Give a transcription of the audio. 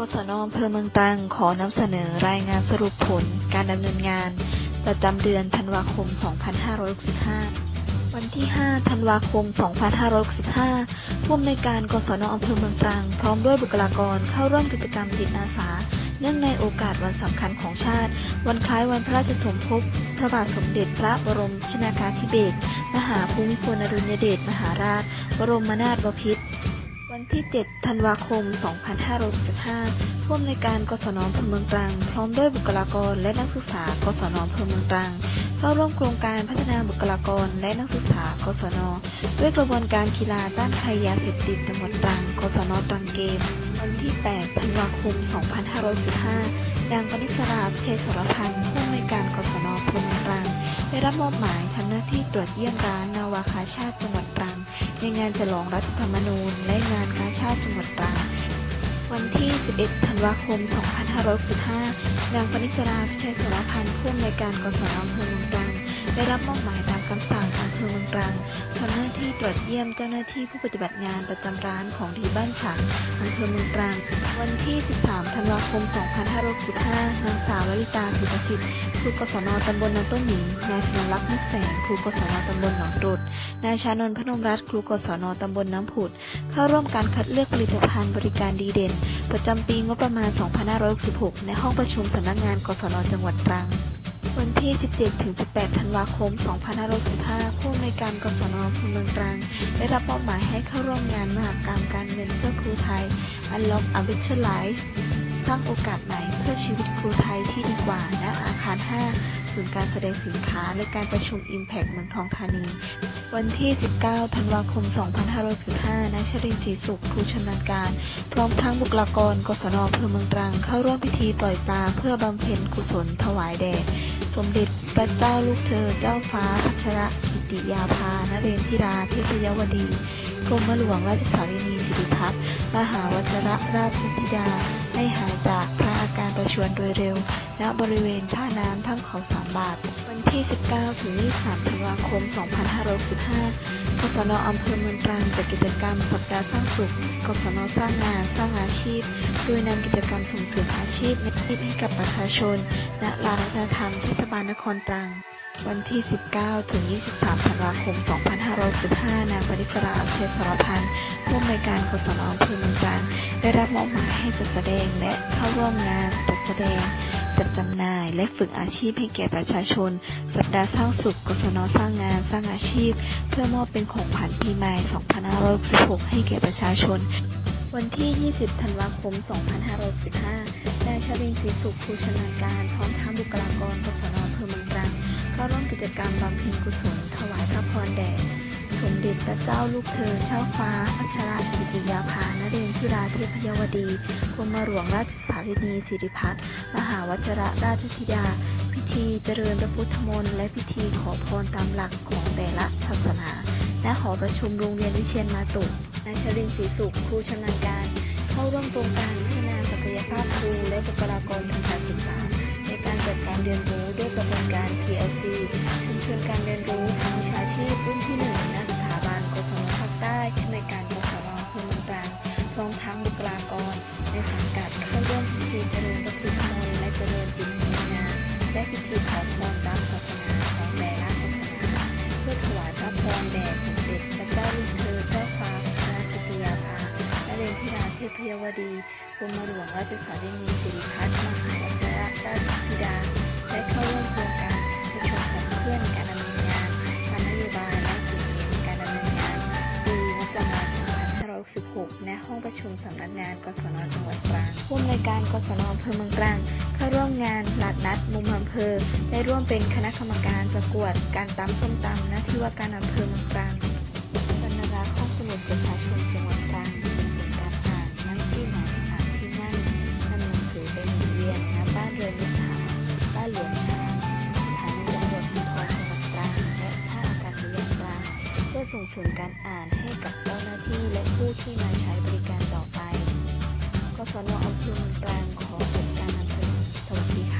กศนอำเภอเมืองตรังขอนำเสนอรายงานสรุปผลการดำเนินงาน ประจำเดือนธันวาคม 2565 วันที่ 5 ธันวาคม 2565 ผู้อำนวยการกศนอำเภอเมืองตรัง พร้อมด้วยบุคลากรเข้าร่วมกิจกรรมจิตอาสา เนื่องในโอกาสวันสำคัญของชาติ วันคล้ายวันพระราชสมภพพระบาทสมเด็จพระบรมชนากาธิเบศรมหาภูมิพลอดุลยเดชมหาราช บรมนาถบพิตร วันที่ 7 ธันวาคม 2565ผู้อำนวยการกศนอำเภอเมืองตรัง พร้อมด้วยบุคลากรและนักศึกษากศนอำเภอเมืองตรังเข้าร่วมโครงการพัฒนาบุคลากรและนักศึกษากศน ด้วยกระบวนการกีฬาต้านภัยยาเสพติดจังหวัดตรัง กศนตรังเกม วันที่ 8 ธันวาคม 2515นางปณิสราพิชัยสรพันธ์ผู้อำนวยการกศนอำเภอเมืองตรัง ได้รับมอบหมายทำหน้าที่ตรวจเยี่ยมร้านนาวาคาชาติจังหวัดตรัง ในงานฉลองรัฐธรรมนูญ และงานกาชาติจังหวัดตรังวันที่ 11 ธันวาคม 2565นางปณิสราพิชัยสรพันธ์ผู้อำนวยการกสอำเภอเมืองตรังได้รับมอบหมายตาม ภอเมืองตรังทำหน้าที่ตรวจเยี่ยมเจ้าหน้าที่ผู้ปฏิบัติงานประจำร้านของดีบ้านฉางอำเภอเมืองตรัง วันที่ 13 ธันวาคม 2565นางสาวลลิตาสุภสิทธิ์ครูกศนตำบลนาต้นหมิงนายธนรักษ์มุกแสงครูกศนตำบลหนองตรุดนายชานนท์พนมรัตน์ครูกศนตำบลน้ำผุด เข้าร่วมการคัดเลือกผลิตภัณฑ์บริการดีเด่น ประจำปีงบประมาณ 2566 ในห้องประชุมสำนักงานกศนจังหวัดตรัง วันที่ 17-18 ธันวาคม 2565ผู้อำนวยการกศนอำเมืองตรัง ได้รับมอบหมายให้เข้าร่วมงานมหกรรมการเงินเพื่อครูไทย Unlock a Richer Life สร้างโอกาสใหม่เพื่อชีวิตครูไทยที่ดีกว่า ณ อาคาร 5 ศูนย์การแสดงสินค้า และการประชุม Impact เมืองทองธานี วันที่ 19 ธันวาคม 2565นายชรินทร์ศรีสุขครูชำนาญการ พร้อมทั้งบุคลากร กศนอำเภอเมืองตรัง เข้าร่วมพิธีปล่อยปลาเพื่อบำเพ็ญกุศลถวายแด่ สมเด็จพระเจ้าลูกเธอเจ้าฟ้าพัชรกิติยาภานเรนทิราเทพยวดีกรมหลวงราชสารินีสิริพัฒน์มหาวัชรราชธิดาให้หายจากพระอาการประชวรโดยเร็ว ณบริเวณท่าน้ำถ้ำเขาสามบาท วันที่ 19 ถึง 23 ธันวาคม 2565 กศนอำเภอเมืองตรังจัดกิจกรรมสัปดาห์สร้างสุขกศนสร้างงานสร้างอาชีพ โดยนำกิจกรรมส่งเสริมอาชีพในที่ให้กับประชาชนณลานวัฒนธรรมเทศบาลนครตรัง วันที่ 19 ถึง 23 ธันวาคม 2515 นางปริศราเชษรพันธ์ผู้อำนวยการกศนอำเภอเมืองตรังได้รับมอบหมายให้จัดแสดงและเข้าร่วมงานจัดแสดง จัดจำหน่าย และฝึกอาชีพให้แก่ประชาชน สัปดาห์สร้างสุขกศนสร้างงานสร้างอาชีพ เพื่อมอบเป็นของขวัญปีใหม่ 2566 ให้แก่ประชาชน วันที่ 20 ธันวาคม 2565นายชรินทร์ศรีสุขครูชนาการพร้อมทั้งบุคลากรกศนอำเภอเมืองตรังเข้าร่วมกิจกรรมบำเพ็ญกุศล ถวายพระพรแด่ สมเด็จพระเจ้าลูกเธอเจ้าฟ้าพัชรกิติยาภานเรนทิราเทพยวดีกรมหลวงราชสารินีสิริพัฒน์มหาวัชระราชธิดา พิธีเจริญพระพุทธมนต์และพิธีขอพรตามหลักของแต่ละศาสนาณหอประชุมโรงเรียนวิเชียนมาตุนายชรินทร์ศรีสุขครูชำนาญการ เข้าร่วมโครงการพัฒนาศักยภาพครูและบุคลากรทางการศึกษา ในการจัดการเรียนรู้ด้วยกระบวนการ PLC ชุมชาร่วมพิธีเจริญพระพุทธมนต์และเจริญจิตภาวนาและพิธีขอพรตามศาสนาของแต่ละศาสนาเพื่อถวายพระพรแด่สมเด็จพระเจ้าลูกเธอเจ้าฟ้าพระราชกิยาภาและเรนทิราเทพยวดีกรมหลวงราชสารินีสิริพัฒน์มหาวชรราชธิดา ณห้องประชุมสำนักงานกศนจังหวัดตรังผู้อำนวยการกศนอำเภอเมืองตรังเข้าร่วมงานหลาดนัดมุมอำเภอ ได้ร่วมเป็นคณะกรรมการประกวดการตำส้มตำณที่ว่าการอำเภอเมืองตรังบรรณาข้อสมุดประชาชนจังหวัดตรัง การอ่านให้กับเจ้าหน้าที่และผู้ที่มาใช้บริการต่อไป ก็สนอเอาคืนกลางของจบการนำเสนอสวัสดีค่ะ